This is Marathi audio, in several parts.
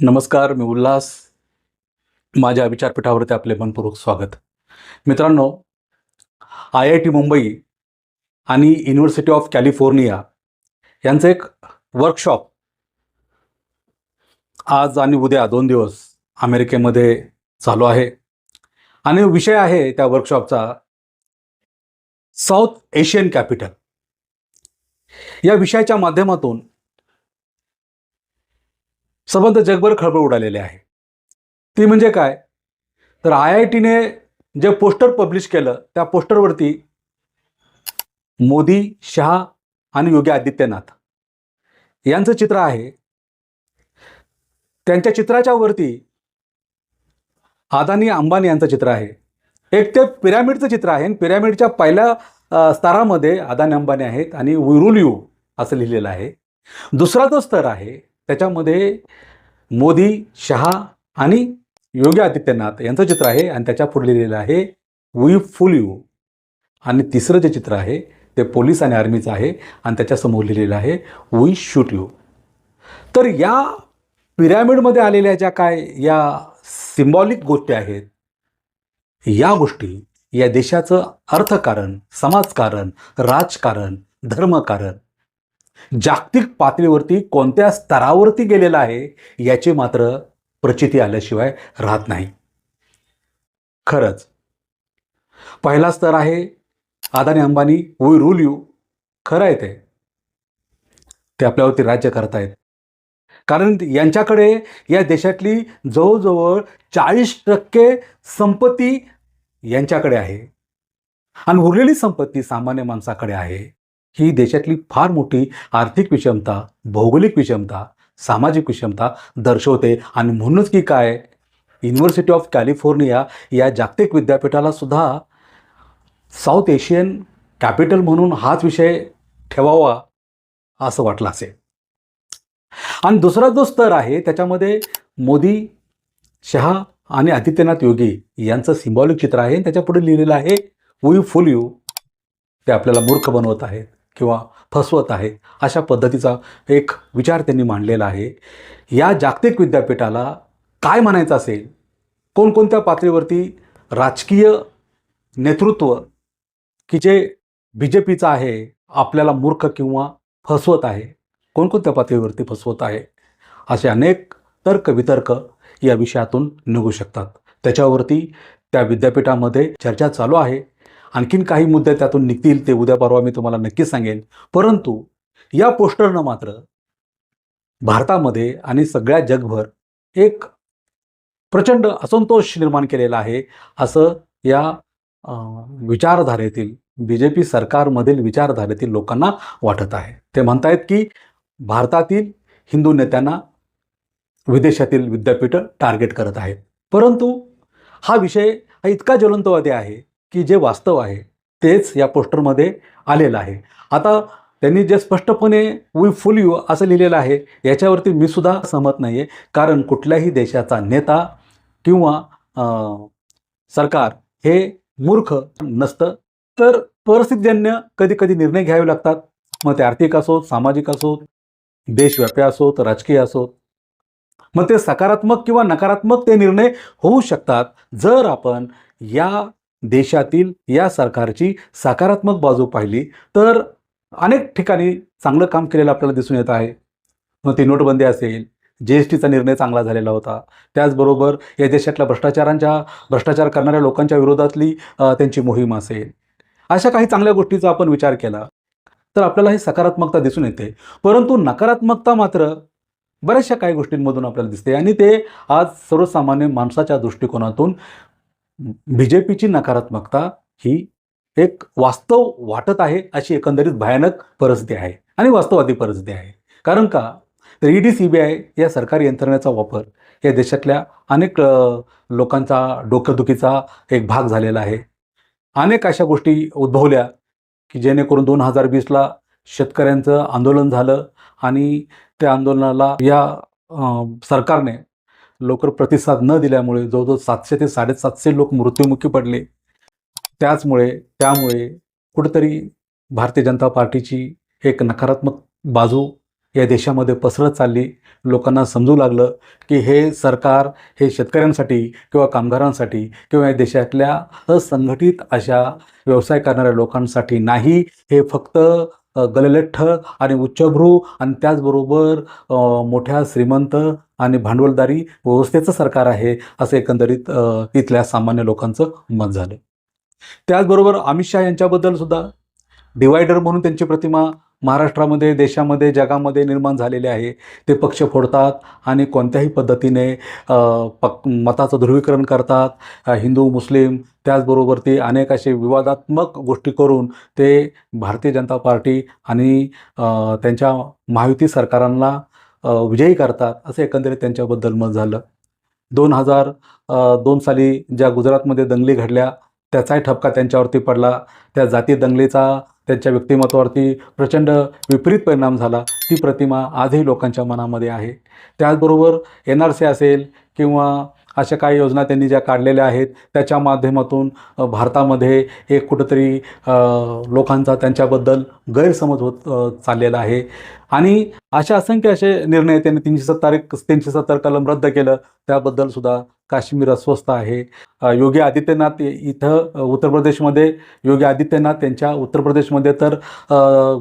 नमस्कार मी उल्हास. माझ्या विचारपीठावरती आपले मनपूर्वक स्वागत. मित्रांनो आय आय टी मुंबई आणि युनिव्हर्सिटी ऑफ कॅलिफोर्निया यांचं एक वर्कशॉप आज आणि उद्या दोन दिवस अमेरिकेमध्ये चालू आहे. आणि विषय आहे त्या वर्कशॉपचा साऊथ एशियन कॅपिटल या विषयाच्या माध्यमातून संबंध जगभर खळबळ उडालेले आहे. ती म्हणजे काय? तर आय आय टीने जे पोस्टर पब्लिश केलं त्या पोस्टरवरती मोदी शहा आणि योगी आदित्यनाथ यांचं चित्र आहे. त्यांच्या चित्राच्या वरती अदानी अंबानी यांचं चित्र आहे. एक ते पिरामिडचं चित्र आहे आणि पिरामिडच्या पहिल्या स्तरामध्ये अदानी अंबानी आहेत आणि विरुलयू असं लिहिलेलं आहे. दुसरा जो स्तर आहे त्याच्यामध्ये मोदी शहा आणि योगी आदित्यनाथ यांचं चित्र आहे आणि त्याच्या पुढे लिहिलेलं आहे वी फुल यू आणि तिसरं जे चित्र आहे ते पोलीस आणि आर्मीचं आहे आणि त्याच्यासमोर लिहिलेलं आहे वी शूट यू तर या पिरॅमिडमध्ये आलेल्या ज्या काय या सिम्बॉलिक गोष्टी आहेत या गोष्टी या देशाचं अर्थकारण समाजकारण राजकारण धर्मकारण जागतिक पातळीवरती कोणत्या स्तरावरती गेलेला आहे याची मात्र प्रचिती आल्याशिवाय राहत नाही. खरंच. पहिला स्तर आहे Adani Ambani we rule you खरं आहे ते. ते आपल्यावरती राज्य करतायत. कारण यांच्याकडे या देशातली जवळजवळ चाळीस टक्के संपत्ती यांच्याकडे आहे. आणि उरलेली संपत्ती सामान्य माणसाकडे आहे. ही देशातली फार मोठी आर्थिक विषमता भौगोलिक विषमता सामाजिक विषमता दर्शवते. आणि म्हणूनच की काय युनिव्हर्सिटी ऑफ कॅलिफोर्निया या जागतिक विद्यापीठाला सुद्धा साऊथ एशियन कॅपिटल म्हणून हाच विषय ठेवावा असं वाटलं असेल. आणि दुसरा जो स्तर आहे त्याच्यामध्ये मोदी शहा आणि आदित्यनाथ योगी यांचं सिम्बॉलिक चित्र आहे. त्याच्यापुढे लिहिलेलं आहे वी फुल यू ते आपल्याला मूर्ख बनवत आहेत. किंवा फसवत आहे अशा पद्धतीचा एक विचार त्यांनी मांडलेला आहे. या जागतिक विद्यापीठाला काय म्हणायचं असेल? कोणकोणत्या पातळीवरती राजकीय नेतृत्व की जे बी जे पीचं आहे आपल्याला मूर्ख किंवा फसवत आहे कोणकोणत्या पातळीवरती फसवत आहे असे अनेक तर्क वितर्क या विषयातून निघू शकतात. त्याच्यावरती त्या विद्यापीठामध्ये चर्चा चालू आहे. आणखीन काही मुद्दे त्यातून निघतील ते उद्या परवा मी तुम्हाला नक्कीच सांगेन. परंतु या पोस्टरनं मात्र भारतामध्ये आणि सगळ्या जगभर एक प्रचंड असंतोष निर्माण केलेला आहे. असं या विचारधारेतील बी जे पी सरकारमधील विचारधारेतील लोकांना वाटत आहे. ते म्हणतायत की भारतातील हिंदू नेत्यांना विदेशातील विद्यापीठं टार्गेट करत आहेत. परंतु हा विषय हा इतका ज्वलंतवादी आहे की जे वास्तव आहे तेच या पोस्टरमध्ये आलेलं आहे. आता त्यांनी जे स्पष्टपणे वी फुल यू असं लिहिलेलं आहे याच्यावरती मी सुद्धा सहमत नाही आहे कारण कुठल्याही देशाचा नेता किंवा सरकार हे मूर्ख नसतं. तर परिस्थितीजन्य कधी कधी निर्णय घ्यावे लागतात. मग ते आर्थिक असोत सामाजिक असोत देशव्यापी असोत राजकीय असोत मग ते सकारात्मक किंवा नकारात्मक ते निर्णय होऊ शकतात. जर आपण या देशातील या सरकारची सकारात्मक बाजू पाहिली तर अनेक ठिकाणी चांगलं काम केलेलं आपल्याला दिसून येत आहे. मग ती नोटबंदी असेल जी एस टीचा निर्णय चांगला झालेला होता. त्याचबरोबर या देशातल्या भ्रष्टाचारांच्या भ्रष्टाचार करणाऱ्या लोकांच्या विरोधातली त्यांची मोहीम असेल. अशा काही चांगल्या गोष्टीचा आपण विचार केला तर आपल्याला ही सकारात्मकता दिसून येते. परंतु नकारात्मकता मात्र बऱ्याचशा काही गोष्टींमधून आपल्याला दिसते आणि ते आज सर्वसामान्य माणसाच्या दृष्टिकोनातून बी जे पीची नकारात्मकता ही एक वास्तव वाटत आहे अशी एकंदरीत भयानक परिस्थिती आहे आणि वास्तववादी परिस्थिती आहे. कारण का? तर E D C B I या सरकारी यंत्रणेचा वापर या देशातल्या अनेक लोकांचा डोकेदुखीचा एक भाग झालेला आहे. अनेक अशा गोष्टी उद्भवल्या की जेणेकरून दोन हजार वीसला शेतकऱ्यांचं आंदोलन झालं आणि त्या आंदोलनाला या सरकारने लवकर प्रतिसाद न दिल्यामुळे जवळजवळ सातशे ते साडेसातशे लोक मृत्युमुखी पडले. त्याचमुळे त्यामुळे कुठेतरी भारतीय जनता पार्टीची एक नकारात्मक बाजू या देशामध्ये पसरत चालली. लोकांना समजू लागलं की हे सरकार हे शेतकऱ्यांसाठी किंवा कामगारांसाठी किंवा या देशातल्या असंघटित अशा व्यवसाय करणाऱ्या लोकांसाठी नाही. हे फक्त गललठ्ठ आणि उच्चभ्रू आणि त्याचबरोबर मोठ्या श्रीमंत आणि भांडवलदारी व्यवस्थेचं सरकार आहे असं एकंदरीत इथल्या सामान्य लोकांचं मत झालं त्याचबरोबर अमित शहा यांच्याबद्दल सुद्धा डिवायडर म्हणून त्यांची प्रतिमा महाराष्ट्रामध्ये देशामध्ये जगामध्ये निर्माण झालेले आहे. ते पक्ष फोडतात आणि कोणत्याही पद्धतीने पक् पक मताचं ध्रुवीकरण करतात. हिंदू मुस्लिम त्याचबरोबर ते अनेक असे विवादात्मक गोष्टी करून ते भारतीय जनता पार्टी आणि त्यांच्या महायुती सरकारांना विजयी करतात असं एकंदरीत त्यांच्याबद्दल मत झालं. दोन हजार दोन साली ज्या गुजरातमध्ये दंगली घडल्या त्याचाही ठपका त्यांच्यावरती पडला. त्या जाती दंगलीचा त्यांच्या व्यक्तिमत्वावरती प्रचंड विपरीत परिणाम झाला. ती प्रतिमा आजही लोकांच्या मनामध्ये आहे. त्याचबरोबर एन आर सी असेल किंवा अशा काही योजना त्यांनी ज्या काढलेल्या आहेत त्याच्या माध्यमातून भारतामध्ये एक कुठंतरी लोकांचा त्यांच्याबद्दल गैरसमज होत चाललेला आहे. आणि अशा असंख्य असे निर्णय त्यांनी तीनशे सत्तर तीनशे सत्तर कलम रद्द केलं. त्याबद्दल सुद्धा काश्मीर अस्वस्थ आहे. योगी आदित्यनाथ इथं उत्तर प्रदेशमध्ये योगी आदित्यनाथ त्यांच्या उत्तर प्रदेशमध्ये तर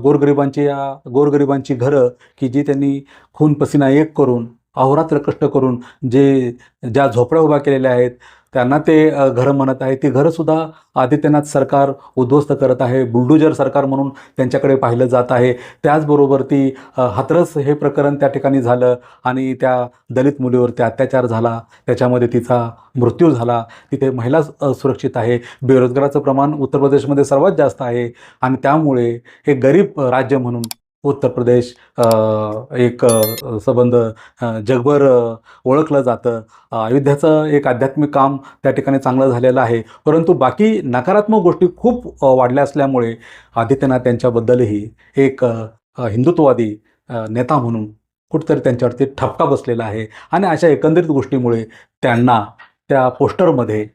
गोरगरिबांची या गोरगरिबांची घरं की जी त्यांनी खून पसिना एक करून अहोरात्र कष्ट करून जे ज्या झोपड्या उभ्या केलेल्या आहेत त्यांना ते घरं म्हणत आहे. ती घरंसुद्धा आदित्यनाथ सरकार उद्ध्वस्त करत आहे. बुलडोजर सरकार म्हणून त्यांच्याकडे पाहिलं जात आहे. त्याचबरोबर ती हातरस हे प्रकरण त्या ठिकाणी झालं आणि त्या दलित मुलीवरती अत्याचार झाला. त्याच्यामध्ये तिचा मृत्यू झाला. तिथे महिला सुरक्षित आहे. बेरोजगाराचं प्रमाण उत्तर प्रदेशमध्ये सर्वात जास्त आहे. आणि त्यामुळे हे गरीब राज्य म्हणून उत्तर प्रदेश एक संबंध जगभर ओळखलं जातं. अयोध्याचं एक आध्यात्मिक काम त्या ठिकाणी चांगलं झालेलं आहे. परंतु बाकी नकारात्मक गोष्टी खूप वाढल्या असल्यामुळे आदित्यनाथ यांच्याबद्दलही एक हिंदुत्ववादी नेता म्हणून कुठंतरी त्यांच्यावरती ठपका बसलेला आहे. आणि अशा एकंदरीत गोष्टीमुळे त्यांना त्या पोस्टरमध्ये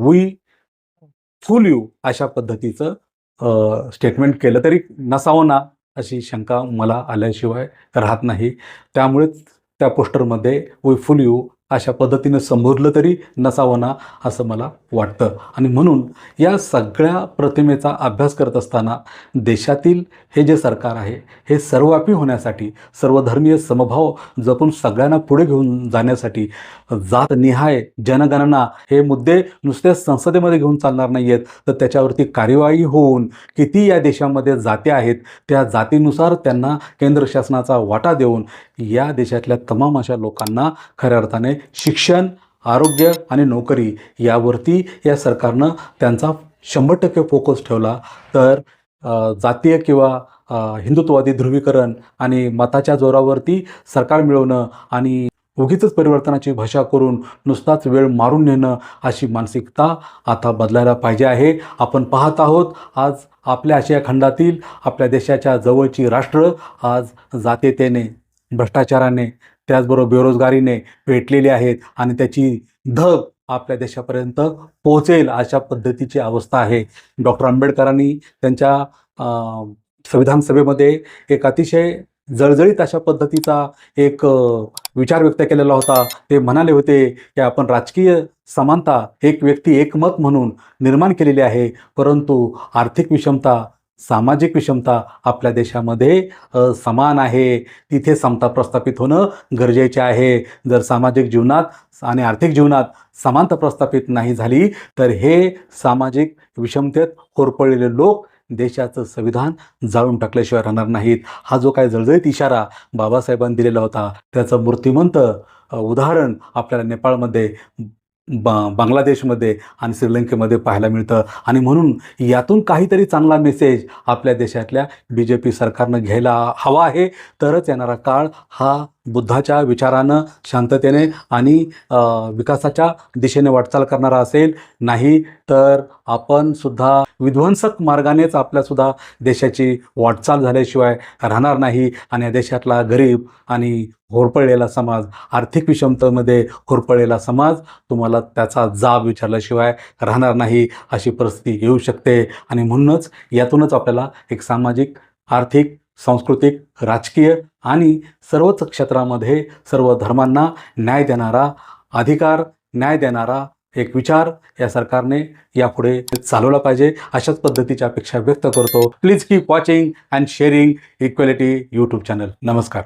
वी फुल यू अशा पद्धतीचं स्टेटमेंट केलं तरी नसावं ना? अशी शंका मला आल्याशिवाय राहत नाही. त्यामुळेच त्या पोस्टरमध्ये वी फुल यू अशा पद्धतीनं संबोधलं तरी नसावं ना असं मला वाटतं. आणि म्हणून या सगळ्या प्रतिमेचा अभ्यास करत असताना देशातील हे जे सरकार आहे हे सर्वव्यापी होण्यासाठी सर्वधर्मीय समभाव जपून सगळ्यांना पुढे घेऊन जाण्यासाठी जातनिहाय जनगणना हे मुद्दे नुसते संसदेमध्ये घेऊन चालणार नाही आहेत तर त्याच्यावरती कार्यवाही होऊन किती या देशामध्ये जाती आहेत त्या जातीनुसार त्यांना केंद्र शासनाचा वाटा देऊन या देशातल्या तमाम अशा लोकांना खऱ्या अर्थाने शिक्षण आरोग्य आणि नोकरी यावरती या सरकारनं त्यांचा शंभर टक्के फोकस ठेवला. तर जातीय किंवा हिंदुत्ववादी ध्रुवीकरण आणि मताच्या जोरावरती सरकार मिळवणं आणि उगीच परिवर्तनाची भाषा करून नुसताच वेळ मारून नेणं अशी मानसिकता आता बदलायला पाहिजे आहे. आपण पाहत आहोत आज आपल्या आशिया खंडातील आपल्या देशाच्या जवळची राष्ट्र आज जातीयतेने भ्रष्टाचाराने त्याचबरोबर बेरोजगारीने पेटलेले आहेत आणि त्याची धग आपल्या देशापर्यंत पोहोचेल अशा पद्धतीची अवस्था आहे. डॉक्टर आंबेडकरांनी त्यांच्या संविधान सभेमध्ये एक अतिशय जळजळीत अशा पद्धतीचा एक विचार व्यक्त केलेला होता. ते म्हणाले होते की आपण राजकीय समानता एक व्यक्ती एक मत म्हणून निर्माण केलेली आहे परंतु आर्थिक विषमता सामाजिक विषमता आपल्या देशामध्ये समान आहे. तिथे समता प्रस्थापित होणं गरजेचे आहे. जर सामाजिक जीवनात आणि आर्थिक जीवनात समानता प्रस्थापित नाही झाली तर हे सामाजिक विषमतेत होरपळलेले लोक देशाचं संविधान जाळून टाकल्याशिवाय राहणार नाहीत. हा जो काय जळजळीत इशारा बाबासाहेबांनी दिलेला होता त्याचं मूर्तिमंत उदाहरण आपल्याला नेपाळमध्ये ब बांगलादेशमध्ये आणि श्रीलंकेमध्ये पाहायला मिळतं. आणि म्हणून यातून काहीतरी चांगला मेसेज आपल्या देशातल्या बी जे पी सरकारनं घ्यायला हवा आहे. तरच येणारा काळ हा बुद्धाच्या विचारानं शांततेने आणि विकासाच्या दिशेने वाटचाल करणारा असेल. नाही तर आपण सुद्धा विध्वंसक मार्गानेच आपल्यासुद्धा देशाची वाटचाल झाल्याशिवाय राहणार नाही आणि या देशातला गरीब आणि होरपळलेला समाज आर्थिक विषमतेमध्ये होरपळलेला समाज तुम्हाला त्याचा जाब विचारल्याशिवाय राहणार नाही अशी परिस्थिती येऊ शकते. आणि म्हणूनच यातूनच आपल्याला एक सामाजिक आर्थिक सांस्कृतिक राजकीय आणि सर्वच क्षेत्रामध्ये सर्व धर्मांना न्याय देणारा अधिकार न्याय देणारा एक विचार या सरकारने यापुढे चालवला पाहिजे. अशाच पद्धतीच्या अपेक्षा व्यक्त करतो. Please keep watching and sharing equality YouTube channel. नमस्कार.